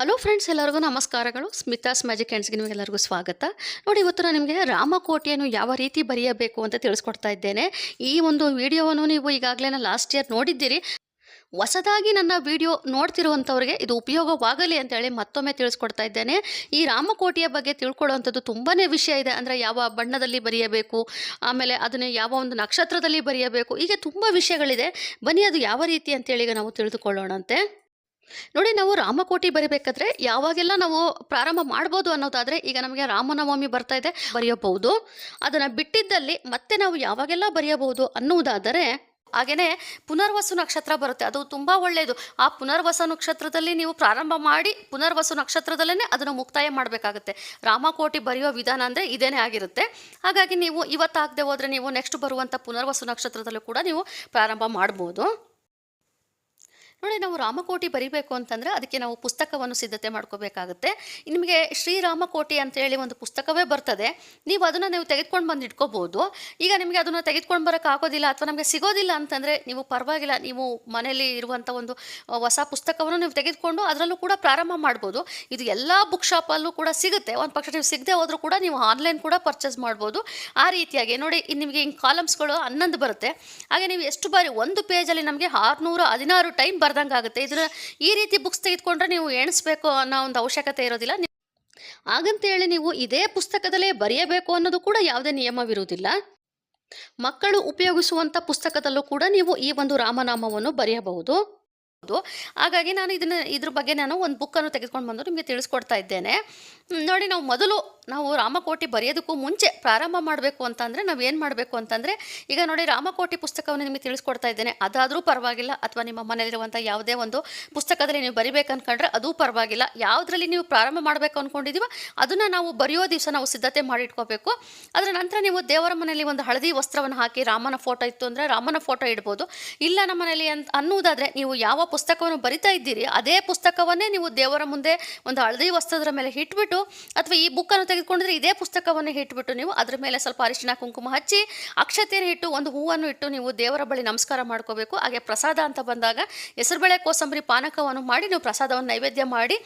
Hello friends ಎಲ್ಲರಿಗೂ ನಮಸ್ಕಾರಗಳು. Smitha's magic ಹ್ಯಾಂಡ್ಸ್ಗೆ ನಿಮಗೆಲ್ಲರಿಗೂ ಸ್ವಾಗತ. ನೋಡಿ, ಇವತ್ತು ನಾನು ನಿಮಗೆ ರಾಮಕೋಟೆಯನ್ನು ಯಾವ ರೀತಿ ಬರೆಯಬೇಕು ಅಂತ ತಿಳಿಸ್ಕೊಡ್ತಾ ಇದ್ದೇನೆ. ಈ ಒಂದು ವಿಡಿಯೋವನ್ನು ನೀವು ಈಗಾಗಲೇ ಲಾಸ್ಟ್ ಇಯರ್ ನೋಡಿದ್ದೀರಿ. ಹೊಸದಾಗಿ ನನ್ನ ವಿಡಿಯೋ ನೋಡ್ತಿರುವಂಥವ್ರಿಗೆ ಇದು ಉಪಯೋಗವಾಗಲಿ ಅಂತೇಳಿ ಮತ್ತೊಮ್ಮೆ ತಿಳಿಸ್ಕೊಡ್ತಾ ಇದ್ದೇನೆ. ಈ ರಾಮಕೋಟೆಯ ಬಗ್ಗೆ ತಿಳ್ಕೊಳ್ಳುವಂಥದ್ದು ತುಂಬಾ ವಿಷಯ ಇದೆ. ಅಂದರೆ ಯಾವ ಬಣ್ಣದಲ್ಲಿ ಬರೆಯಬೇಕು, ಆಮೇಲೆ ಅದನ್ನು ಯಾವ ಒಂದು ನಕ್ಷತ್ರದಲ್ಲಿ ಬರೆಯಬೇಕು, ಹೀಗೆ ತುಂಬ ವಿಷಯಗಳಿದೆ. ಬನ್ನಿ, ಅದು ಯಾವ ರೀತಿ ಅಂತೇಳಿ ಈಗ ನಾವು ತಿಳಿದುಕೊಳ್ಳೋಣಂತೆ. ನೋಡಿ ನಾವು ರಾಮಕೋಟಿ ಬರಿಬೇಕಾದ್ರೆ ಯಾವಾಗೆಲ್ಲ ನಾವು ಪ್ರಾರಂಭ ಮಾಡ್ಬೋದು ಅನ್ನೋದಾದರೆ ಈಗ ನಮಗೆ ರಾಮನವಮಿ ಬರ್ತಾ ಇದೆ ಬರೆಯಬಹುದು. ಅದನ್ನು ಬಿಟ್ಟಿದ್ದಲ್ಲಿ ಮತ್ತೆ ನಾವು ಯಾವಾಗೆಲ್ಲ ಬರೆಯಬಹುದು ಅನ್ನುವುದಾದರೆ ಹಾಗೆಯೇ ಪುನರ್ವಸು ನಕ್ಷತ್ರ ಬರುತ್ತೆ. ಅದು ತುಂಬ ಒಳ್ಳೆಯದು ಆ ಪುನರ್ವಸ ನಕ್ಷತ್ರದಲ್ಲಿ ನೀವು ಪ್ರಾರಂಭ ಮಾಡಿ ಪುನರ್ವಸು ನಕ್ಷತ್ರದಲ್ಲೇ ಅದನ್ನು ಮುಕ್ತಾಯ ಮಾಡಬೇಕಾಗುತ್ತೆ. ರಾಮಕೋಟಿ ಬರೆಯೋ ವಿಧಾನ ಅಂದರೆ ಇದೇನೇ ಆಗಿರುತ್ತೆ. ಹಾಗಾಗಿ ನೀವು ಇವತ್ತಾಗದೆ ಹೋದರೆ ನೀವು ನೆಕ್ಸ್ಟ್ ಬರುವಂಥ ಪುನರ್ವಸು ನಕ್ಷತ್ರದಲ್ಲೂ ಕೂಡ ನೀವು ಪ್ರಾರಂಭ ಮಾಡ್ಬೋದು. ನೋಡಿ, ನಾವು ರಾಮಕೋಟಿ ಬರಿಬೇಕು ಅಂತಂದರೆ ಅದಕ್ಕೆ ನಾವು ಪುಸ್ತಕವನ್ನು ಸಿದ್ಧತೆ ಮಾಡ್ಕೋಬೇಕಾಗುತ್ತೆ. ನಿಮಗೆ ಶ್ರೀರಾಮಕೋಟಿ ಅಂತೇಳಿ ಒಂದು ಪುಸ್ತಕವೇ ಬರ್ತದೆ. ನೀವು ಅದನ್ನು ನೀವು ತೆಗೆದುಕೊಂಡು ಬಂದು ಇಟ್ಕೋಬೋದು. ಈಗ ನಿಮಗೆ ಅದನ್ನು ತೆಗೆದುಕೊಂಡು ಬರೋಕ್ಕಾಗೋದಿಲ್ಲ ಅಥವಾ ನಮಗೆ ಸಿಗೋದಿಲ್ಲ ಅಂತಂದರೆ ನೀವು ಪರವಾಗಿಲ್ಲ, ನೀವು ಮನೆಯಲ್ಲಿ ಇರುವಂಥ ಒಂದು ಹೊಸ ಪುಸ್ತಕವನ್ನು ನೀವು ತೆಗೆದುಕೊಂಡು ಅದರಲ್ಲೂ ಕೂಡ ಪ್ರಾರಂಭ ಮಾಡ್ಬೋದು. ಇದು ಎಲ್ಲ ಬುಕ್ ಶಾಪಲ್ಲೂ ಕೂಡ ಸಿಗುತ್ತೆ. ಒಂದು ಪಕ್ಷ ನೀವು ಸಿಗದೆ ಹೋದರೂ ಕೂಡ ನೀವು ಆನ್ಲೈನ್ ಕೂಡ ಪರ್ಚೇಸ್ ಮಾಡ್ಬೋದು. ಆ ರೀತಿಯಾಗಿ ನೋಡಿ ನಿಮಗೆ ಹಿಂಗೆ ಕಾಲಮ್ಸ್ಗಳು ಹನ್ನೊಂದು ಬರುತ್ತೆ. ಹಾಗೆ ನೀವು ಎಷ್ಟು ಬಾರಿ ಒಂದು ಪೇಜಲ್ಲಿ ನಮಗೆ ಆರುನೂರ ಹದಿನಾರು ಟೈಮ್ ಬರ್ದಂಗೆ ಆಗುತ್ತೆ. ಇದ್ರ ಈ ರೀತಿ ಬುಕ್ಸ್ ತೆಗೆದುಕೊಂಡ್ರೆ ನೀವು ಎಣಿಸ್ಬೇಕು ಅನ್ನೋ ಒಂದು ಅವಶ್ಯಕತೆ ಇರೋದಿಲ್ಲ. ಹಾಗಂತ ಹಾಗಂತೇಳಿ ನೀವು ಇದೇ ಪುಸ್ತಕದಲ್ಲೇ ಬರೆಯಬೇಕು ಅನ್ನೋದು ಕೂಡ ಯಾವುದೇ ನಿಯಮವಿರುವುದಿಲ್ಲ. ಮಕ್ಕಳು ಉಪಯೋಗಿಸುವಂಥ ಪುಸ್ತಕದಲ್ಲೂ ಕೂಡ ನೀವು ಈ ಒಂದು ರಾಮನಾಮವನ್ನು ಬರೆಯಬಹುದು. ಹೌದು. ಹಾಗಾಗಿ ನಾನು ಇದನ್ನು, ಇದ್ರ ಬಗ್ಗೆ ನಾನು ಒಂದು ಬುಕ್ಕನ್ನು ತೆಗೆದುಕೊಂಡು ಬಂದು ನಿಮಗೆ ತಿಳಿಸ್ಕೊಡ್ತಾ ಇದ್ದೇನೆ. ನೋಡಿ ನಾವು ಮೊದಲು ನಾವು ರಾಮಕೋಟಿ ಬರೆಯೋದಕ್ಕೂ ಮುಂಚೆ ಪ್ರಾರಂಭ ಮಾಡಬೇಕು ಅಂತಂದರೆ ನಾವು ಏನು ಮಾಡಬೇಕು ಅಂತಂದರೆ ಈಗ ನೋಡಿ ರಾಮಕೋಟಿ ಪುಸ್ತಕವನ್ನು ನಿಮಗೆ ತಿಳಿಸ್ಕೊಡ್ತಾ ಇದ್ದೇನೆ. ಅದಾದರೂ ಪರವಾಗಿಲ್ಲ ಅಥವಾ ನಿಮ್ಮ ಮನೆಯಲ್ಲಿರುವಂಥ ಯಾವುದೇ ಒಂದು ಪುಸ್ತಕದಲ್ಲಿ ನೀವು ಬರಿಬೇಕು ಅಂದ್ಕೊಂಡ್ರೆ ಅದೂ ಪರವಾಗಿಲ್ಲ. ಯಾವುದರಲ್ಲಿ ನೀವು ಪ್ರಾರಂಭ ಮಾಡಬೇಕು ಅಂದ್ಕೊಂಡಿದ್ದೀವೋ ಅದನ್ನು ನಾವು ಬರೆಯೋ ದಿವಸ ನಾವು ಸಿದ್ಧತೆ ಮಾಡಿಟ್ಕೋಬೇಕು. ಅದರ ನಂತರ ನೀವು ದೇವರ ಮನೆಯಲ್ಲಿ ಒಂದು ಹಳದಿ ವಸ್ತ್ರವನ್ನು ಹಾಕಿ ರಾಮನ ಫೋಟೋ ಇತ್ತು ಅಂದರೆ ರಾಮನ ಫೋಟೋ ಇಡ್ಬೋದು. ಇಲ್ಲ ನಮ್ಮ ಮನೆಯಲ್ಲಿ ಅಂತ ಅನ್ನುವುದಾದರೆ ನೀವು ಯಾವ ಪುಸ್ತಕವನ್ನು ಬರಿತಾ ಇದ್ದೀರಿ, ಅದೇ ಪುಸ್ತಕವನ್ನೇ ನೀವು ದೇವರ ಮುಂದೆ ಒಂದು ಹಳದಿ ವಸ್ತ್ರದ ಮೇಲೆ ಇಟ್ಬಿಟ್ಟು ಅಥವಾ ಈ ಬುಕ್ಕನ್ನು ತೆಗೆದುಕೊಂಡಿದ್ರೆ ಇದೇ ಪುಸ್ತಕವನ್ನು ಇಟ್ಬಿಟ್ಟು ನೀವು ಅದರ ಮೇಲೆ ಸ್ವಲ್ಪ ಅರಿಶಿನ ಕುಂಕುಮ ಹಚ್ಚಿ ಅಕ್ಷತೆಯನ್ನು ಇಟ್ಟು ಒಂದು ಹೂವನ್ನು ಇಟ್ಟು ನೀವು ದೇವರ ಬಳಿ ನಮಸ್ಕಾರ ಮಾಡ್ಕೋಬೇಕು. ಹಾಗೆ ಪ್ರಸಾದ ಅಂತ ಬಂದಾಗ ಹೆಸರುಬೇಳೆ ಕೋಸಂಬರಿ ಪಾನಕವನ್ನು ಮಾಡಿ ನೀವು ಪ್ರಸಾದವನ್ನು ನೈವೇದ್ಯ ಮಾಡಿ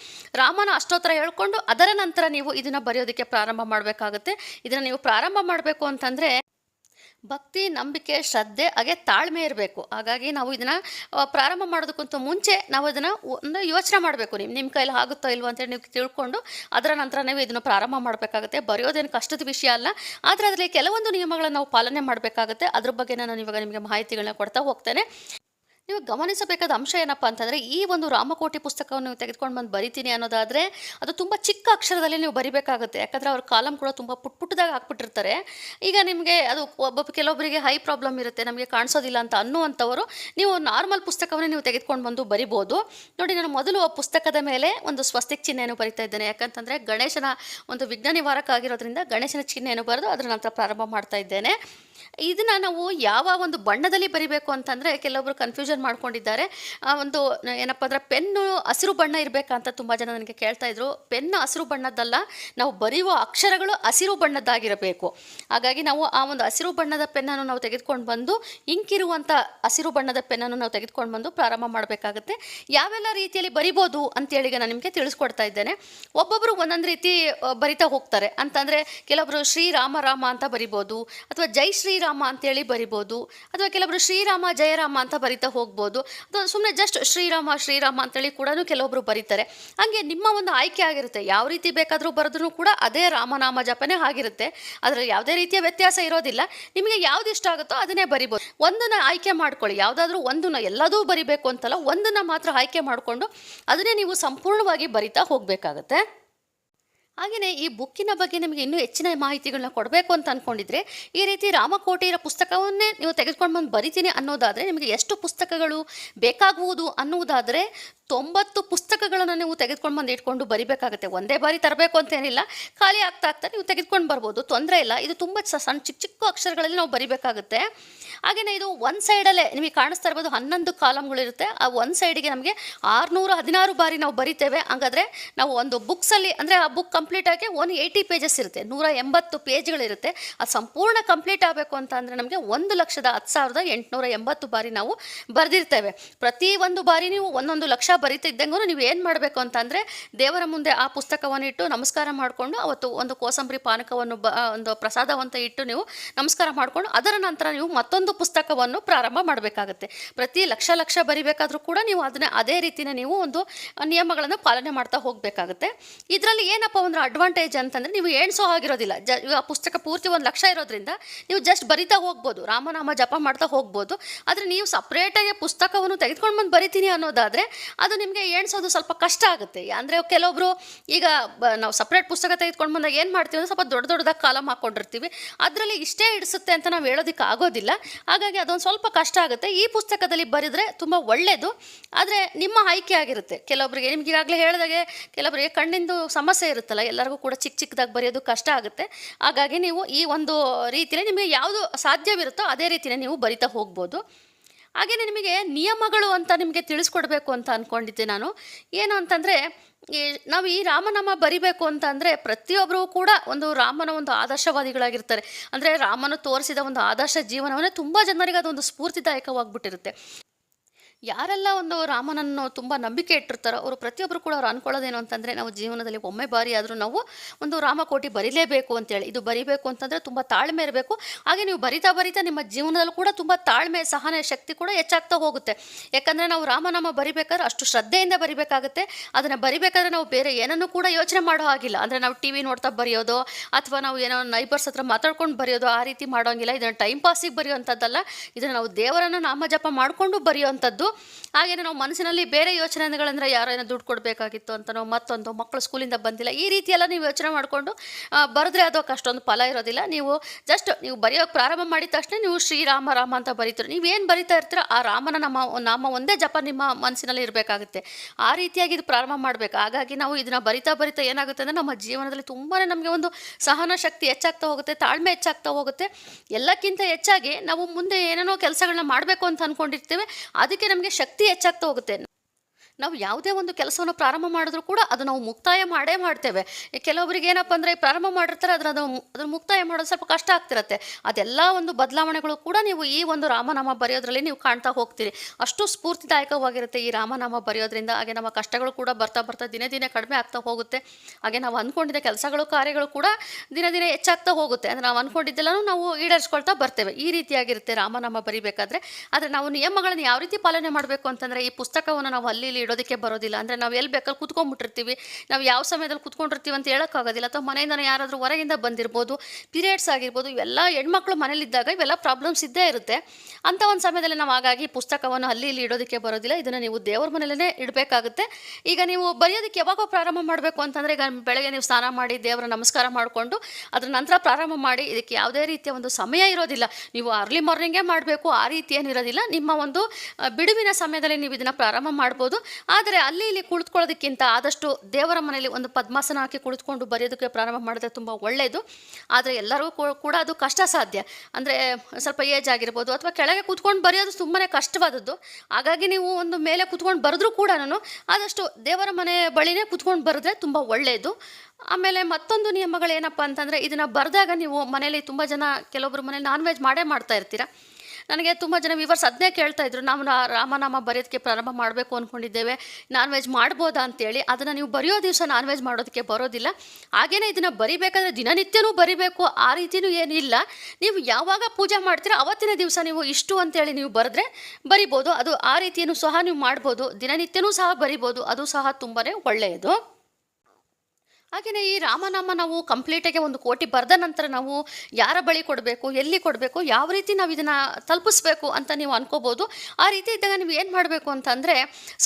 ರಾಮನ ಅಷ್ಟೋತ್ತರ ಹೇಳ್ಕೊಂಡು ಅದರ ನಂತರ ನೀವು ಇದನ್ನು ಬರೆಯೋದಕ್ಕೆ ಪ್ರಾರಂಭ ಮಾಡಬೇಕಾಗುತ್ತೆ. ಇದನ್ನು ನೀವು ಪ್ರಾರಂಭ ಮಾಡಬೇಕು ಅಂತಂದರೆ ಭಕ್ತಿ, ನಂಬಿಕೆ, ಶ್ರದ್ಧೆ, ಹಾಗೆ ತಾಳ್ಮೆ ಇರಬೇಕು. ಹಾಗಾಗಿ ನಾವು ಇದನ್ನು ಪ್ರಾರಂಭ ಮಾಡೋದಕ್ಕಿಂತ ಮುಂಚೆ ನಾವು ಇದನ್ನು ಒಂದು ಯೋಚನೆ ಮಾಡಬೇಕು ನಿಮ್ಮ ನಿಮ್ಮ ಕೈಲಿ ಆಗುತ್ತೋ ಇಲ್ವೋ ಅಂತೇಳಿ ನೀವು ತಿಳ್ಕೊಂಡು ಅದರ ನಂತರ ನೀವು ಇದನ್ನು ಪ್ರಾರಂಭ ಮಾಡಬೇಕಾಗುತ್ತೆ. ಬರೆಯೋದೇನು ಕಷ್ಟದ ವಿಷಯ ಅಲ್ಲ. ಆದರೆ ಅದರಲ್ಲಿ ಕೆಲವೊಂದು ನಿಯಮಗಳನ್ನು ನಾವು ಪಾಲನೆ ಮಾಡಬೇಕಾಗುತ್ತೆ. ಅದ್ರ ಬಗ್ಗೆ ನಾನು ಇವಾಗ ನಿಮಗೆ ಮಾಹಿತಿಗಳನ್ನ ಕೊಡ್ತಾ ಹೋಗ್ತೇನೆ. ನೀವು ಗಮನಿಸಬೇಕಾದ ಅಂಶ ಏನಪ್ಪ ಅಂತಂದರೆ, ಈ ಒಂದು ರಾಮಕೋಟಿ ಪುಸ್ತಕವನ್ನು ನೀವು ತೆಗೆದುಕೊಂಡು ಬಂದು ಬರಿತೀನಿ ಅನ್ನೋದಾದರೆ, ಅದು ತುಂಬ ಚಿಕ್ಕ ಅಕ್ಷರದಲ್ಲಿ ನೀವು ಬರಿಬೇಕಾಗುತ್ತೆ. ಯಾಕಂದರೆ ಅವ್ರ ಕಾಲಮ್ ಕೂಡ ತುಂಬ ಪುಟ್ ಪುಟ್ಟದಾಗ ಹಾಕ್ಬಿಟ್ಟಿರ್ತಾರೆ. ಈಗ ನಿಮಗೆ ಅದು ಒಬ್ಬ ಕೆಲವೊಬ್ಬರಿಗೆ ಹೈ ಪ್ರಾಬ್ಲಮ್ ಇರುತ್ತೆ, ನಮಗೆ ಕಾಣಿಸೋದಿಲ್ಲ ಅಂತ ಅನ್ನುವಂಥವರು, ನೀವು ನಾರ್ಮಲ್ ಪುಸ್ತಕವನ್ನು ನೀವು ತೆಗೆದುಕೊಂಡು ಬಂದು ಬರಿಬೋದು. ನೋಡಿ, ನಾನು ಮೊದಲು ಆ ಪುಸ್ತಕದ ಮೇಲೆ ಒಂದು ಸ್ವಸ್ತಿಕ್ ಚಿಹ್ನೆಯನ್ನು ಬರಿತಾ ಇದ್ದೇನೆ. ಯಾಕಂತಂದರೆ ಗಣೇಶನ ಒಂದು ವಿಘ್ನ ನಿವಾರಕ ಆಗಿರೋದ್ರಿಂದ ಗಣೇಶನ ಚಿಹ್ನೆಯನ್ನು ಬರೆದು ಅದರ ನಂತರ ಪ್ರಾರಂಭ ಮಾಡ್ತಾ ಇದ್ದೇನೆ. ಇದನ್ನು ನಾವು ಯಾವ ಒಂದು ಬಣ್ಣದಲ್ಲಿ ಬರಿಬೇಕು ಅಂತಂದರೆ ಕೆಲವೊಬ್ಬರು ಕನ್ಫ್ಯೂಷನ್ ಮಾಡ್ಕೊಂಡಿದ್ದಾರೆ. ಒಂದು ಏನಪ್ಪ ಅಂದರೆ ಪೆನ್ನು ಹಸಿರು ಬಣ್ಣ ಇರಬೇಕಂತ ತುಂಬ ಜನ ನನಗೆ ಕೇಳ್ತಾ ಇದ್ರು. ಪೆನ್ನು ಹಸಿರು ಬಣ್ಣದ್ದಲ್ಲ, ನಾವು ಬರೆಯುವ ಅಕ್ಷರಗಳು ಹಸಿರು ಬಣ್ಣದ್ದಾಗಿರಬೇಕು. ಹಾಗಾಗಿ ನಾವು ಆ ಒಂದು ಹಸಿರು ಬಣ್ಣದ ಪೆನ್ನನ್ನು ನಾವು ತೆಗೆದುಕೊಂಡು ಬಂದು ಇಂಕಿರುವಂಥ ಹಸಿರು ಬಣ್ಣದ ಪೆನ್ನನ್ನು ನಾವು ತೆಗೆದುಕೊಂಡು ಬಂದು ಪ್ರಾರಂಭ ಮಾಡಬೇಕಾಗುತ್ತೆ. ಯಾವೆಲ್ಲ ರೀತಿಯಲ್ಲಿ ಬರಿಬೋದು ಅಂತೇಳಿ ನಾನು ನಿಮಗೆ ತಿಳಿಸ್ಕೊಡ್ತಾ ಇದ್ದೇನೆ. ಒಬ್ಬೊಬ್ಬರು ಒಂದೊಂದು ರೀತಿ ಬರಿತಾ ಹೋಗ್ತಾರೆ. ಅಂತಂದರೆ ಕೆಲವೊಬ್ಬರು ಶ್ರೀರಾಮ ರಾಮ ಅಂತ ಬರಿಬೋದು, ಅಥವಾ ಜೈ ಶ್ರೀರಾಮ ಅಂತೇಳಿ ಬರಿಬೋದು, ಅಥವಾ ಕೆಲವೊಬ್ರು ಶ್ರೀರಾಮ, ಜಯರಾಮ ಅಂತ ಬರಿತಾ ಹೋಗ್ಬೋದು, ಅಥವಾ ಸುಮ್ಮನೆ ಜಸ್ಟ್ ಶ್ರೀರಾಮ ಶ್ರೀರಾಮ ಅಂತೇಳಿ ಕೂಡ ಕೆಲವೊಬ್ಬರು ಬರೀತಾರೆ. ಹಾಗೆ ನಿಮ್ಮ ಒಂದು ಆಯ್ಕೆ ಆಗಿರುತ್ತೆ, ಯಾವ ರೀತಿ ಬೇಕಾದರೂ ಬರೆದ್ರೂ ಕೂಡ ಅದೇ ರಾಮನಾಮ ಜಪನೇ ಆಗಿರುತ್ತೆ. ಅದರಲ್ಲಿ ಯಾವುದೇ ರೀತಿಯ ವ್ಯತ್ಯಾಸ ಇರೋದಿಲ್ಲ. ನಿಮಗೆ ಯಾವ್ದು ಇಷ್ಟ ಆಗುತ್ತೋ ಅದನ್ನೇ ಬರಿಬೋದು. ಒಂದನ್ನು ಆಯ್ಕೆ ಮಾಡ್ಕೊಳ್ಳಿ, ಯಾವುದಾದ್ರೂ ಒಂದನ್ನು ಎಲ್ಲದೂ ಬರಿಬೇಕು ಅಂತಲ್ಲ, ಒಂದನ್ನು ಮಾತ್ರ ಆಯ್ಕೆ ಮಾಡಿಕೊಂಡು ಅದನ್ನೇ ನೀವು ಸಂಪೂರ್ಣವಾಗಿ ಬರಿತಾ ಹೋಗಬೇಕಾಗತ್ತೆ. ಹಾಗೆಯೇ ಈ ಬುಕ್ಕಿನ ಬಗ್ಗೆ ನಿಮಗೆ ಇನ್ನೂ ಹೆಚ್ಚಿನ ಮಾಹಿತಿಗಳನ್ನ ಕೊಡಬೇಕು ಅಂತ ಅಂದ್ಕೊಂಡಿದ್ರೆ ಈ ರೀತಿ ರಾಮಕೋಟೆಯರ ಪುಸ್ತಕವನ್ನೇ ನೀವು ತೆಗೆದುಕೊಂಡು ಬಂದು ಬರಿತೀನಿ ಅನ್ನೋದಾದರೆ ನಿಮಗೆ ಎಷ್ಟು ಪುಸ್ತಕಗಳು ಬೇಕಾಗುವುದು ಅನ್ನುವುದಾದರೆ ತೊಂಬತ್ತು ಪುಸ್ತಕಗಳನ್ನು ನೀವು ತೆಗೆದುಕೊಂಡು ಬಂದು ಇಟ್ಕೊಂಡು ಬರಿಬೇಕಾಗುತ್ತೆ. ಒಂದೇ ಬಾರಿ ತರಬೇಕು ಅಂತೇನಿಲ್ಲ ಖಾಲಿ ಆಗ್ತಾ ಆಗ್ತಾ ನೀವು ತೆಗೆದುಕೊಂಡು ಬರ್ಬೋದು. ತೊಂದರೆ ಇಲ್ಲ. ಇದು ತುಂಬ ಸಣ್ಣ ಚಿಕ್ಕ ಚಿಕ್ಕ ಅಕ್ಷರಗಳಲ್ಲಿ ನಾವು ಬರಿಬೇಕಾಗುತ್ತೆ. ಹಾಗೆಯೇ ಇದು ಒಂದು ಸೈಡಲ್ಲೇ ನಿಮಗೆ ಕಾಣಿಸ್ತಾ ಇರ್ಬೋದು ಹನ್ನೊಂದು ಕಾಲಮ್ಗಳಿರುತ್ತೆ ಆ ಒಂದು ಸೈಡಿಗೆ ನಮಗೆ ಆರುನೂರ ಹದಿನಾರು ಬಾರಿ ನಾವು ಬರಿತೇವೆ. ಹಾಗಾದರೆ ನಾವು ಒಂದು ಬುಕ್ಸಲ್ಲಿ ಅಂದರೆ ಆ ಬುಕ್ ಕಂಪ್ಲೀಟ್ ಆಗಿ ಒನ್ ಏಯ್ಟಿ ಪೇಜಸ್ ಇರುತ್ತೆ. ನೂರ ಎಂಬತ್ತು ಪೇಜ್ಗಳಿರುತ್ತೆ. ಅದು ಸಂಪೂರ್ಣ ಕಂಪ್ಲೀಟ್ ಆಗಬೇಕು ಅಂತ ಅಂದರೆ ನಮಗೆ ಒಂದು ಲಕ್ಷದ ಹತ್ತು ಸಾವಿರದ ಎಂಟುನೂರ ಎಂಬತ್ತು ಬಾರಿ ನಾವು ಬರೆದಿರ್ತೇವೆ. ಪ್ರತಿ ಒಂದು ಬಾರಿ ನೀವು ಒಂದೊಂದು ಲಕ್ಷ ಬರಿತಿದ್ದಂಗೂ ನೀವು ಏನು ಮಾಡಬೇಕು ಅಂತಂದರೆ ದೇವರ ಮುಂದೆ ಆ ಪುಸ್ತಕವನ್ನು ಇಟ್ಟು ನಮಸ್ಕಾರ ಮಾಡಿಕೊಂಡು ಅವತ್ತು ಒಂದು ಕೋಸಂಬರಿ ಪಾನಕವನ್ನು ಬ ಒಂದು ಪ್ರಸಾದವಂತ ಇಟ್ಟು ನೀವು ನಮಸ್ಕಾರ ಮಾಡಿಕೊಂಡು ಅದರ ನಂತರ ನೀವು ಮತ್ತೊಂದು ಪುಸ್ತಕವನ್ನು ಪ್ರಾರಂಭ ಮಾಡಬೇಕಾಗುತ್ತೆ. ಪ್ರತಿ ಲಕ್ಷ ಲಕ್ಷ ಬರಿಬೇಕಾದ್ರೂ ಕೂಡ ನೀವು ಅದನ್ನ ಅದೇ ರೀತಿನೇ ನೀವು ಒಂದು ನಿಯಮಗಳನ್ನು ಪಾಲನೆ ಮಾಡ್ತಾ ಹೋಗಬೇಕಾಗುತ್ತೆ. ಇದರಲ್ಲಿ ಏನಪ್ಪ ಒಂದು ಅಡ್ವಾಂಟೇಜ್ ಅಂತಂದರೆ ನೀವು ಎಣಿಸೋ ಆಗಿರೋದಿಲ್ಲ ಜ, ಆ ಪುಸ್ತಕ ಪೂರ್ತಿ ಒಂದು ಲಕ್ಷ ಇರೋದ್ರಿಂದ ನೀವು ಜಸ್ಟ್ ಬರಿತಾ ಹೋಗ್ಬೋದು. ರಾಮನಾಮ ಜಪ ಮಾಡ್ತಾ ಹೋಗ್ಬೋದು. ಆದರೆ ನೀವು ಸಪ್ರೇಟಾಗಿ ಪುಸ್ತಕವನ್ನು ತೆಗೆದುಕೊಂಡು ಬಂದು ಬರಿತೀನಿ ಅನ್ನೋದಾದರೆ ಅದು ನಿಮಗೆ ಎಣಿಸೋದು ಸ್ವಲ್ಪ ಕಷ್ಟ ಆಗುತ್ತೆ. ಅಂದರೆ ಕೆಲವೊಬ್ಬರು ಈಗ ನಾವು ಸಪ್ರೇಟ್ ಪುಸ್ತಕ ತೆಗೆದುಕೊಂಡು ಬಂದಾಗ ಏನು ಮಾಡ್ತೀವಿ ಅಂದರೆ ಸ್ವಲ್ಪ ದೊಡ್ಡ ದೊಡ್ಡದಾಗಿ ಕಾಲಮ್ ಹಾಕ್ಕೊಂಡಿರ್ತೀವಿ ಅದರಲ್ಲಿ ಇಷ್ಟೇ ಇಡಿಸುತ್ತೆ ಅಂತ ನಾವು ಹೇಳೋದಕ್ಕೆ ಆಗೋದಿಲ್ಲ ಹಾಗಾಗಿ ಅದೊಂದು ಸ್ವಲ್ಪ ಕಷ್ಟ ಆಗುತ್ತೆ. ಈ ಪುಸ್ತಕದಲ್ಲಿ ಬರೆದ್ರೆ ತುಂಬ ಒಳ್ಳೆಯದು ಆದರೆ ನಿಮ್ಮ ಆಯ್ಕೆ ಆಗಿರುತ್ತೆ. ಕೆಲವೊಬ್ಬರಿಗೆ ನಿಮ್ಗೆ ಈಗಾಗಲೇ ಹೇಳಿದಾಗೆ ಕೆಲವೊಬ್ಬರಿಗೆ ಕಣ್ಣಿಂದು ಸಮಸ್ಯೆ ಇರುತ್ತಲ್ಲ, ಎಲ್ಲರಿಗೂ ಕೂಡ ಚಿಕ್ಕ ಚಿಕ್ಕದಾಗಿ ಬರೆಯೋದು ಕಷ್ಟ ಆಗುತ್ತೆ. ಹಾಗಾಗಿ ನೀವು ಈ ಒಂದು ರೀತಿಯಲ್ಲಿ ನಿಮಗೆ ಯಾವುದು ಸಾಧ್ಯವಿರುತ್ತೋ ಅದೇ ರೀತಿಯೇ ನೀವು ಬರಿತಾ ಹೋಗ್ಬೋದು. ಹಾಗೆಯೇ ನಿಮಗೆ ನಿಯಮಗಳು ಅಂತ ನಿಮಗೆ ತಿಳಿಸ್ಕೊಡ್ಬೇಕು ಅಂತ ಅಂದ್ಕೊಂಡಿದ್ದೆ ನಾನು. ಏನು ಅಂತಂದರೆ, ಈ ನಾವು ಈ ರಾಮನಾಮ ಬರಿಬೇಕು ಅಂತ ಅಂದರೆ ಪ್ರತಿಯೊಬ್ಬರೂ ಕೂಡ ಒಂದು ರಾಮನ ಒಂದು ಆದರ್ಶವಾದಿಗಳಾಗಿರ್ತಾರೆ. ಅಂದರೆ ರಾಮನು ತೋರಿಸಿದ ಒಂದು ಆದರ್ಶ ಜೀವನವನ್ನೇ ತುಂಬ ಜನರಿಗೆ ಅದೊಂದು ಸ್ಫೂರ್ತಿದಾಯಕವಾಗಿಬಿಟ್ಟಿರುತ್ತೆ. ಯಾರೆಲ್ಲ ಒಂದು ರಾಮನನ್ನು ತುಂಬ ನಂಬಿಕೆ ಇಟ್ಟಿರ್ತಾರೋ ಅವರು ಪ್ರತಿಯೊಬ್ಬರು ಕೂಡ ಅವ್ರು ಅನ್ಕೊಳ್ಳೋದೇನು ಅಂತಂದರೆ ನಾವು ಜೀವನದಲ್ಲಿ ಒಮ್ಮೆ ಬಾರಿ ಆದರೂ ನಾವು ಒಂದು ರಾಮಕೋಟಿ ಬರಿಲೇಬೇಕು ಅಂತೇಳಿ. ಇದು ಬರಿಬೇಕು ಅಂತಂದರೆ ತುಂಬ ತಾಳ್ಮೆ ಇರಬೇಕು. ಹಾಗೆ ನೀವು ಬರಿತಾ ಬರಿತಾ ನಿಮ್ಮ ಜೀವನದಲ್ಲೂ ಕೂಡ ತುಂಬ ತಾಳ್ಮೆ, ಸಹನೆ, ಶಕ್ತಿ ಕೂಡ ಹೆಚ್ಚಾಗ್ತಾ ಹೋಗುತ್ತೆ. ಯಾಕಂದರೆ ನಾವು ರಾಮನಾಮ ಬರಿಬೇಕಾದ್ರೆ ಅಷ್ಟು ಶ್ರದ್ಧೆಯಿಂದ ಬರಿಬೇಕಾಗುತ್ತೆ. ಅದನ್ನು ಬರಿಬೇಕಾದ್ರೆ ನಾವು ಬೇರೆ ಏನನ್ನೂ ಕೂಡ ಯೋಚನೆ ಮಾಡೋ ಹಾಗಿಲ್ಲ. ಅಂದರೆ ನಾವು ಟಿ ವಿ ನೋಡ್ತಾ ಬರೆಯೋದು ಅಥವಾ ನಾವು ಏನೋ ನೈಬರ್ಸ್ ಹತ್ರ ಮಾತಾಡ್ಕೊಂಡು ಬರೆಯೋದು ಆ ರೀತಿ ಮಾಡೋಂಗಿಲ್ಲ. ಇದನ್ನು ಟೈಮ್ ಪಾಸಿಗೆ ಬರೆಯುವಂಥದ್ದಲ್ಲ. ಇದನ್ನು ನಾವು ದೇವರನ್ನು ನಾಮಜಪ ಮಾಡಿಕೊಂಡು ಬರೆಯುವಂಥದ್ದು. ಹಾಗೆಯೇ ನಾವು ಮನಸ್ಸಿನಲ್ಲಿ ಬೇರೆ ಯೋಚನೆಗಳಂದರೆ ಯಾರೋ ಏನೋ ದುಡ್ಡು ಕೊಡಬೇಕಾಗಿತ್ತು ಅಂತ ನಾವು ಮತ್ತೊಂದು ಮಕ್ಕಳು ಸ್ಕೂಲಿಂದ ಬಂದಿಲ್ಲ, ಈ ರೀತಿಯೆಲ್ಲ ನೀವು ಯೋಚನೆ ಮಾಡಿಕೊಂಡು ಬರೆದ್ರೆ ಅದಕ್ಕೆ ಅಷ್ಟೊಂದು ಫಲ ಇರೋದಿಲ್ಲ. ನೀವು ಜಸ್ಟ್ ನೀವು ಬರೆಯೋಕೆ ಪ್ರಾರಂಭ ಮಾಡಿದ ತಕ್ಷಣ ನೀವು ಶ್ರೀರಾಮ ರಾಮ ಅಂತ ಬರೀತೀರ. ನೀವೇನು ಬರಿತಾ ಇರ್ತೀರೋ ಆ ರಾಮನ ನಮ್ಮ, ನಾಮ ಒಂದೇ ಜಪ ನಿಮ್ಮ ಮನಸ್ಸಿನಲ್ಲಿ ಇರಬೇಕಾಗುತ್ತೆ. ಆ ರೀತಿಯಾಗಿ ಇದು ಪ್ರಾರಂಭ ಮಾಡಬೇಕು. ಹಾಗಾಗಿ ನಾವು ಇದನ್ನು ಬರಿತಾ ಬರಿತಾ ಏನಾಗುತ್ತೆ ಅಂದರೆ ನಮ್ಮ ಜೀವನದಲ್ಲಿ ತುಂಬಾ ನಮಗೆ ಒಂದು ಸಹನ ಶಕ್ತಿ ಹೆಚ್ಚಾಗ್ತಾ ಹೋಗುತ್ತೆ, ತಾಳ್ಮೆ ಹೆಚ್ಚಾಗ್ತಾ ಹೋಗುತ್ತೆ. ಎಲ್ಲಕ್ಕಿಂತ ಹೆಚ್ಚಾಗಿ ನಾವು ಮುಂದೆ ಏನೇನೋ ಕೆಲಸಗಳನ್ನ ಮಾಡಬೇಕು ಅಂತ ಅಂದ್ಕೊಂಡಿರ್ತೇವೆ ಅದಕ್ಕೆ ನಮಗೆ ಶಕ್ತಿ ಹೆಚ್ಚಾಗ್ತಾ ಹೋಗುತ್ತೆ. ನಾವು ಯಾವುದೇ ಒಂದು ಕೆಲಸವನ್ನು ಪ್ರಾರಂಭ ಮಾಡಿದ್ರು ಕೂಡ ಅದು ನಾವು ಮುಕ್ತಾಯ ಮಾಡೇ ಮಾಡ್ತೇವೆ. ಕೆಲವೊಬ್ಬರಿಗೆ ಏನಪ್ಪ ಅಂದರೆ ಪ್ರಾರಂಭ ಮಾಡಿರ್ತಾರೆ ಅದರ ಅದು ಅದನ್ನು ಮುಕ್ತಾಯ ಮಾಡೋದು ಸ್ವಲ್ಪ ಕಷ್ಟ ಆಗ್ತಿರತ್ತೆ. ಅದೆಲ್ಲ ಒಂದು ಬದಲಾವಣೆಗಳು ಕೂಡ ನೀವು ಈ ಒಂದು ರಾಮನಾಮ ಬರೆಯೋದ್ರಲ್ಲಿ ನೀವು ಕಾಣ್ತಾ ಹೋಗ್ತೀರಿ. ಅಷ್ಟು ಸ್ಫೂರ್ತಿದಾಯಕವಾಗಿರುತ್ತೆ ಈ ರಾಮನಾಮ ಬರೆಯೋದ್ರಿಂದ. ಹಾಗೆ ನಮ್ಮ ಕಷ್ಟಗಳು ಕೂಡ ಬರ್ತಾ ಬರ್ತಾ ದಿನೇ ದಿನೇ ಕಡಿಮೆ ಆಗ್ತಾ ಹೋಗುತ್ತೆ. ಹಾಗೆ ನಾವು ಅಂದ್ಕೊಂಡಿದ್ದ ಕೆಲಸಗಳು, ಕಾರ್ಯಗಳು ಕೂಡ ದಿನ ದಿನ ಹೆಚ್ಚಾಗ್ತಾ ಹೋಗುತ್ತೆ. ಅಂದರೆ ನಾವು ಅಂದ್ಕೊಂಡಿದ್ದೆಲ್ಲನೂ ನಾವು ಈಡೇರಿಸ್ಕೊಳ್ತಾ ಬರ್ತೇವೆ. ಈ ರೀತಿಯಾಗಿರುತ್ತೆ ರಾಮನಾಮ ಬರಿಬೇಕಾದ್ರೆ. ಆದರೆ ನಾವು ನಿಯಮಗಳನ್ನು ಯಾವ ರೀತಿ ಪಾಲನೆ ಮಾಡಬೇಕು ಅಂತಂದರೆ ಈ ಪುಸ್ತಕವನ್ನು ನಾವು ಅಲ್ಲಿ ಇಡೋದಕ್ಕೆ ಬರೋದಿಲ್ಲ. ಅಂದರೆ ನಾವು ಎಲ್ಲಿ ಬೇಕಲ್ಲಿ ಕುತ್ಕೊಂಡ್ಬಿಟ್ಟಿರ್ತೀವಿ. ನಾವು ಯಾವ ಸಮಯದಲ್ಲಿ ಕುತ್ಕೊಂಡಿರ್ತೀವಿ ಅಂತ ಹೇಳೋಕ್ಕಾಗೋದಿಲ್ಲ. ಅಥವಾ ಮನೆಯಿಂದ ಯಾರಾದರೂ ಹೊರಗಿಂದ ಬಂದಿರ್ಬೋದು, ಪೀರಿಯಡ್ಸ್ ಆಗಿರ್ಬೋದು, ಇವೆಲ್ಲ ಹೆಣ್ಮಕ್ಳು ಮನೇಲಿದ್ದಾಗ ಇವೆಲ್ಲ ಪ್ರಾಬ್ಲಮ್ಸ್ ಇದ್ದೇ ಇರುತ್ತೆ. ಅಂಥ ಒಂದು ಸಮಯದಲ್ಲಿ ನಾವು ಹಾಗಾಗಿ ಪುಸ್ತಕವನ್ನು ಅಲ್ಲಿ ಇಲ್ಲಿ ಇಡೋದಕ್ಕೆ ಬರೋದಿಲ್ಲ. ಇದನ್ನು ನೀವು ದೇವ್ರ ಮನೆಯಲ್ಲೇ ಇಡಬೇಕಾಗುತ್ತೆ. ಈಗ ನೀವು ಬರೆಯೋದಕ್ಕೆ ಯಾವಾಗ ಪ್ರಾರಂಭ ಮಾಡಬೇಕು ಅಂತಂದರೆ, ಈಗ ಬೆಳಗ್ಗೆ ನೀವು ಸ್ನಾನ ಮಾಡಿ ದೇವರ ನಮಸ್ಕಾರ ಮಾಡಿಕೊಂಡು, ಅದರ ನಂತರ ಪ್ರಾರಂಭ ಮಾಡಿ, ಇದಕ್ಕೆ ಯಾವುದೇ ರೀತಿಯ ಒಂದು ಸಮಯ ಇರೋದಿಲ್ಲ. ನೀವು ಅರ್ಲಿ ಮಾರ್ನಿಂಗೇ ಮಾಡಬೇಕು, ಆ ರೀತಿ ಏನಿರೋದಿಲ್ಲ. ನಿಮ್ಮ ಒಂದು ಬಿಡುವಿನ ಸಮಯದಲ್ಲಿ ನೀವು ಇದನ್ನು ಪ್ರಾರಂಭ ಮಾಡ್ಬೋದು. ಆದರೆ ಅಲ್ಲಿ ಇಲ್ಲಿ ಕುಳಿತುಕೊಳ್ಳೋದಕ್ಕಿಂತ ಆದಷ್ಟು ದೇವರ ಮನೆಯಲ್ಲಿ ಒಂದು ಪದ್ಮಾಸನ ಹಾಕಿ ಕುಳಿತುಕೊಂಡು ಬರೆಯೋದಕ್ಕೆ ಪ್ರಾರಂಭ ಮಾಡಿದ್ರೆ ತುಂಬ ಒಳ್ಳೆಯದು. ಆದರೆ ಎಲ್ಲರೂ ಕೂಡ ಅದು ಕಷ್ಟ ಸಾಧ್ಯ. ಅಂದರೆ ಸ್ವಲ್ಪ ಏಜ್ ಆಗಿರ್ಬೋದು ಅಥವಾ ಕೆಳಗೆ ಕೂತ್ಕೊಂಡು ಬರೆಯೋದು ತುಂಬಾ ಕಷ್ಟವಾದದ್ದು. ಹಾಗಾಗಿ ನೀವು ಒಂದು ಮೇಲೆ ಕೂತ್ಕೊಂಡು ಬರೆದ್ರೂ ಕೂಡ ನಾನು ಆದಷ್ಟು ದೇವರ ಮನೆ ಬಳಿನೇ ಕೂತ್ಕೊಂಡು ಬರೆದ್ರೆ ತುಂಬ ಒಳ್ಳೆಯದು. ಆಮೇಲೆ ಮತ್ತೊಂದು ನಿಯಮಗಳು ನಿಯಮಗಳೇನಪ್ಪ ಅಂತಂದರೆ ಇದನ್ನು ಬರೆದಾಗ ನೀವು ಮನೇಲಿ ತುಂಬ ಜನ ಕೆಲವೊಬ್ಬರು ಮನೇಲಿ ನಾನ್ ವೆಜ್ ಮಾಡೇ ಮಾಡ್ತಾ ಇರ್ತೀರ. ನನಗೆ ತುಂಬ ಜನ ವಿವರ್ಸ್ ಅದನ್ನೇ ಕೇಳ್ತಾ ಇದ್ರು, ನಾವು ರಾಮನಾಮ ಬರೆಯೋದಕ್ಕೆ ಪ್ರಾರಂಭ ಮಾಡಬೇಕು ಅಂದ್ಕೊಂಡಿದ್ದೇವೆ ನಾನ್ ವೆಜ್ ಮಾಡ್ಬೋದಾ ಅಂತೇಳಿ. ಅದನ್ನು ನೀವು ಬರೆಯೋ ದಿವಸ ನಾನ್ ವೆಜ್ ಮಾಡೋದಕ್ಕೆ ಬರೋದಿಲ್ಲ. ಹಾಗೇನೇ ಇದನ್ನು ಬರಿಬೇಕಾದ್ರೆ ದಿನನಿತ್ಯನೂ ಬರಿಬೇಕು, ಆ ರೀತಿಯೂ ಏನಿಲ್ಲ. ನೀವು ಯಾವಾಗ ಪೂಜೆ ಮಾಡ್ತೀರೋ ಅವತ್ತಿನ ದಿವಸ ನೀವು ಇಷ್ಟು ಅಂತೇಳಿ ನೀವು ಬರೆದ್ರೆ ಬರಿಬೋದು. ಅದು ಆ ರೀತಿಯೂ ಸಹ ನೀವು ಮಾಡ್ಬೋದು. ದಿನನಿತ್ಯನೂ ಸಹ ಬರಿಬೋದು. ಅದು ಸಹ ತುಂಬಾ ಒಳ್ಳೆಯದು. ಹಾಗೆಯೇ ಈ ರಾಮನಾಮ ನಾವು ಕಂಪ್ಲೀಟಾಗಿ ಒಂದು ಕೋಟಿ ಬರೆದ ನಂತರ ನಾವು ಯಾರ ಬಳಿ ಕೊಡಬೇಕು, ಎಲ್ಲಿ ಕೊಡಬೇಕು, ಯಾವ ರೀತಿ ನಾವು ಇದನ್ನು ತಲುಪಿಸ್ಬೇಕು ಅಂತ ನೀವು ಅನ್ಕೋಬೋದು. ಆ ರೀತಿ ಇದ್ದಾಗ ನೀವು ಏನು ಮಾಡಬೇಕು ಅಂತಂದರೆ,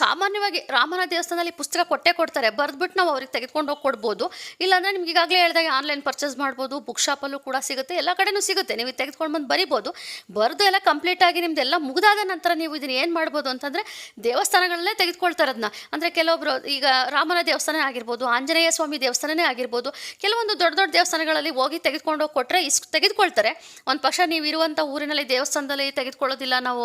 ಸಾಮಾನ್ಯವಾಗಿ ರಾಮನ ದೇವಸ್ಥಾನದಲ್ಲಿ ಪುಸ್ತಕ ಕೊಟ್ಟೆ ಕೊಡ್ತಾರೆ ಬರೆದ್ಬಿಟ್ಟು ನಾವು ಅವ್ರಿಗೆ ತೆಗೆದುಕೊಂಡು ಹೋಗಿ ಕೊಡ್ಬೋದು. ಇಲ್ಲಾಂದರೆ ನಿಮ್ಗೆ ಈಗಾಗಲೇ ಹೇಳಿದಾಗ ಆನ್ಲೈನ್ ಪರ್ಚೇಸ್ ಮಾಡ್ಬೋದು ಬುಕ್ ಶಾಪಲ್ಲೂ ಕೂಡ ಸಿಗುತ್ತೆ, ಎಲ್ಲ ಕಡೆನೂ ಸಿಗುತ್ತೆ, ನೀವು ತೆಗೆದುಕೊಂಡು ಬಂದು ಬರಿಬೋದು. ಬರೆದು ಎಲ್ಲ ಕಂಪ್ಲೀಟಾಗಿ ನಿಮ್ದೆಲ್ಲ ಮುಗಿದಾದ ನಂತರ ನೀವು ಇದನ್ನು ಏನು ಮಾಡ್ಬೋದು ಅಂತಂದರೆ, ದೇವಸ್ಥಾನಗಳಲ್ಲೇ ತೆಗೆದುಕೊಳ್ತಾರೆ ಅದನ್ನ ಅಂದರೆ ಕೆಲವೊಬ್ಬರು ಈಗ ರಾಮನ ದೇವಸ್ಥಾನ ಆಗಿರ್ಬೋದು, ಆಂಜನೇಯ ಸ್ವಾಮಿ ದೇವಸ್ಥಾನ ದೇವಸ್ಥಾನನೇ ಆಗಿರ್ಬೋದು. ಕೆಲವೊಂದು ದೊಡ್ಡ ದೊಡ್ಡ ದೇವಸ್ಥಾನಗಳಲ್ಲಿ ಹೋಗಿ ತೆಗೆದುಕೊಂಡು ಕೊಟ್ಟರೆ ಇಷ್ಟು ತೆಗೆದುಕೊಳ್ತಾರೆ. ಒಂದು ಪಕ್ಷ ನೀವು ಇರುವಂಥ ಊರಿನಲ್ಲಿ ದೇವಸ್ಥಾನದಲ್ಲಿ ತೆಗೆದುಕೊಳ್ಳೋದಿಲ್ಲ, ನಾವು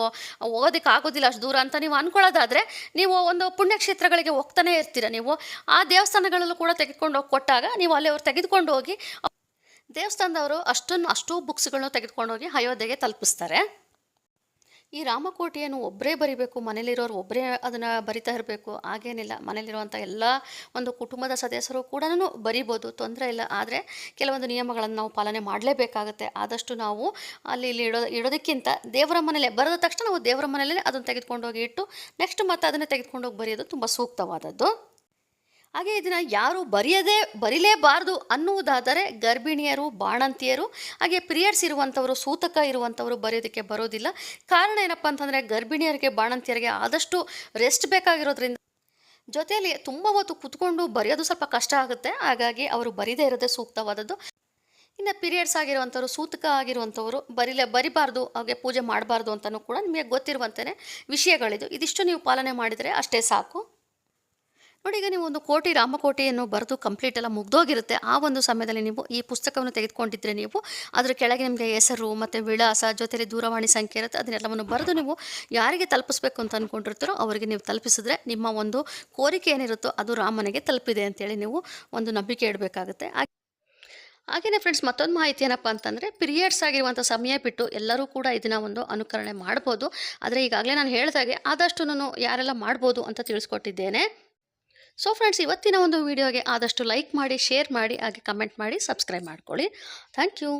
ಹೋಗೋದಕ್ಕೆ ಆಗೋದಿಲ್ಲ ಅಷ್ಟು ದೂರ ಅಂತ ನೀವು ಅಂದ್ಕೊಳ್ಳೋದಾದರೆ ನೀವು ಒಂದು ಪುಣ್ಯಕ್ಷೇತ್ರಗಳಿಗೆ ಹೋಗ್ತಾನೆ ಇರ್ತೀರ ನೀವು. ಆ ದೇವಸ್ಥಾನಗಳಲ್ಲೂ ಕೂಡ ತೆಗೆದುಕೊಂಡು ಹೋಗಿ ಕೊಟ್ಟಾಗ ನೀವು ಅಲ್ಲಿ ಅವ್ರು ತೆಗೆದುಕೊಂಡು ಹೋಗಿ ದೇವಸ್ಥಾನದವರು ಅಷ್ಟನ್ನು ಅಷ್ಟು ಬುಕ್ಸ್ಗಳನ್ನ ತೆಗೆದುಕೊಂಡು ಹೋಗಿ ಅಯೋಧ್ಯೆಗೆ ತಲುಪಿಸ್ತಾರೆ. ಈ ರಾಮಕೋಟೆಯನ್ನು ಒಬ್ಬರೇ ಬರಿಬೇಕು ಮನೇಲಿರೋರು ಒಬ್ಬರೇ ಅದನ್ನು ಬರಿತಾ ಇರಬೇಕು, ಹಾಗೇನಿಲ್ಲ. ಮನೇಲಿರುವಂಥ ಎಲ್ಲ ಒಂದು ಕುಟುಂಬದ ಸದಸ್ಯರು ಕೂಡ ಬರಿಬೋದು, ತೊಂದರೆ ಇಲ್ಲ. ಆದರೆ ಕೆಲವೊಂದು ನಿಯಮಗಳನ್ನು ನಾವು ಪಾಲನೆ ಮಾಡಲೇಬೇಕಾಗುತ್ತೆ. ಆದಷ್ಟು ನಾವು ಅಲ್ಲಿ ಇಲ್ಲಿ ಇಡೋ, ಇಡೋದಕ್ಕಿಂತ ದೇವರ ಮನೆಯಲ್ಲೇ, ಬರೆದ ತಕ್ಷಣ ನಾವು ದೇವರ ಮನೇಲೇ ಅದನ್ನು ತೆಗೆದುಕೊಂಡೋಗಿ ಇಟ್ಟು ನೆಕ್ಸ್ಟ್ ಮತ್ತೆ ಅದನ್ನು ತೆಗೆದುಕೊಂಡೋಗಿ ಬರೆಯೋದು ತುಂಬ ಸೂಕ್ತವಾದದ್ದು. ಹಾಗೆ ಇದನ್ನು ಯಾರು ಬರೆಯದೇ, ಬರಿಲೇಬಾರದು ಅನ್ನುವುದಾದರೆ ಗರ್ಭಿಣಿಯರು, ಬಾಣಂತಿಯರು, ಹಾಗೆ ಪಿರಿಯಡ್ಸ್ ಇರುವಂಥವರು, ಸೂತಕ ಇರುವಂಥವರು ಬರೆಯೋದಕ್ಕೆ ಬರೋದಿಲ್ಲ. ಕಾರಣ ಏನಪ್ಪ ಅಂತಂದರೆ ಗರ್ಭಿಣಿಯರಿಗೆ, ಬಾಣಂತಿಯರಿಗೆ ಆದಷ್ಟು ರೆಸ್ಟ್ ಬೇಕಾಗಿರೋದ್ರಿಂದ ಜೊತೆಯಲ್ಲಿ ತುಂಬ ಹೊತ್ತು ಕುತ್ಕೊಂಡು ಬರೆಯೋದು ಸ್ವಲ್ಪ ಕಷ್ಟ ಆಗುತ್ತೆ. ಹಾಗಾಗಿ ಅವರು ಬರೀದೇ ಇರೋದೇ ಸೂಕ್ತವಾದದ್ದು. ಇನ್ನು ಪಿರಿಯಡ್ಸ್ ಆಗಿರುವಂಥವ್ರು, ಸೂತಕ ಆಗಿರುವಂಥವ್ರು ಬರಿಲೇ, ಬರಿಬಾರ್ದು ಹಾಗೆ ಪೂಜೆ ಮಾಡಬಾರ್ದು ಅಂತಲೂ ಕೂಡ ನಿಮಗೆ ಗೊತ್ತಿರುವಂತೆಯೇ ವಿಷಯಗಳಿದು. ಇದಿಷ್ಟು ನೀವು ಪಾಲನೆ ಮಾಡಿದರೆ ಅಷ್ಟೇ ಸಾಕು. ನೋಡಿ, ಈಗ ನೀವು ಒಂದು ಕೋಟಿ ರಾಮಕೋಟೆಯನ್ನು ಬರೆದು ಕಂಪ್ಲೀಟ್ ಎಲ್ಲ ಮುಗ್ದೋಗಿರುತ್ತೆ, ಆ ಒಂದು ಸಮಯದಲ್ಲಿ ನೀವು ಈ ಪುಸ್ತಕವನ್ನು ತೆಗೆದುಕೊಂಡಿದ್ರೆ ನೀವು ಅದರ ಕೆಳಗೆ ನಿಮಗೆ ಹೆಸರು ಮತ್ತು ವಿಳಾಸ, ಜೊತೆಲಿ ದೂರವಾಣಿ ಸಂಖ್ಯೆ ಇರುತ್ತೆ, ಅದನ್ನೆಲ್ಲವನ್ನು ಬರೆದು ನೀವು ಯಾರಿಗೆ ತಲುಪಿಸ್ಬೇಕು ಅಂತ ಅಂದ್ಕೊಂಡಿರ್ತೀರೋ ಅವರಿಗೆ ನೀವು ತಲುಪಿಸಿದ್ರೆ ನಿಮ್ಮ ಒಂದು ಕೋರಿಕೆ ಏನಿರುತ್ತೋ ಅದು ರಾಮನಿಗೆ ತಲುಪಿದೆ ಅಂತೇಳಿ ನೀವು ಒಂದು ನಂಬಿಕೆ ಇಡಬೇಕಾಗುತ್ತೆ. ಹಾಗೆಯೇ ಫ್ರೆಂಡ್ಸ್ ಮತ್ತೊಂದು ಮಾಹಿತಿ ಏನಪ್ಪ ಅಂತಂದರೆ ಪಿರಿಯಡ್ಸ್ ಆಗಿರುವಂಥ ಸಮಯ ಬಿಟ್ಟು ಎಲ್ಲರೂ ಕೂಡ ಇದನ್ನು ಒಂದು ಅನುಕರಣೆ ಮಾಡ್ಬೋದು. ಆದರೆ ಈಗಾಗಲೇ ನಾನು ಹೇಳಿದಾಗೆ ಆದಷ್ಟು ಯಾರೆಲ್ಲ ಮಾಡ್ಬೋದು ಅಂತ ತಿಳಿಸ್ಕೊಟ್ಟಿದ್ದೇನೆ. ಸೊ ಫ್ರೆಂಡ್ಸ್ ಇವತ್ತಿನ ಒಂದು ವಿಡಿಯೋಗೆ ಆದಷ್ಟು ಲೈಕ್ ಮಾಡಿ ಶೇರ್ ಮಾಡಿ, ಹಾಗೆ ಕಮೆಂಟ್ ಮಾಡಿ ಸಬ್ಸ್ಕ್ರೈಬ್ ಮಾಡ್ಕೊಳ್ಳಿ. Thank you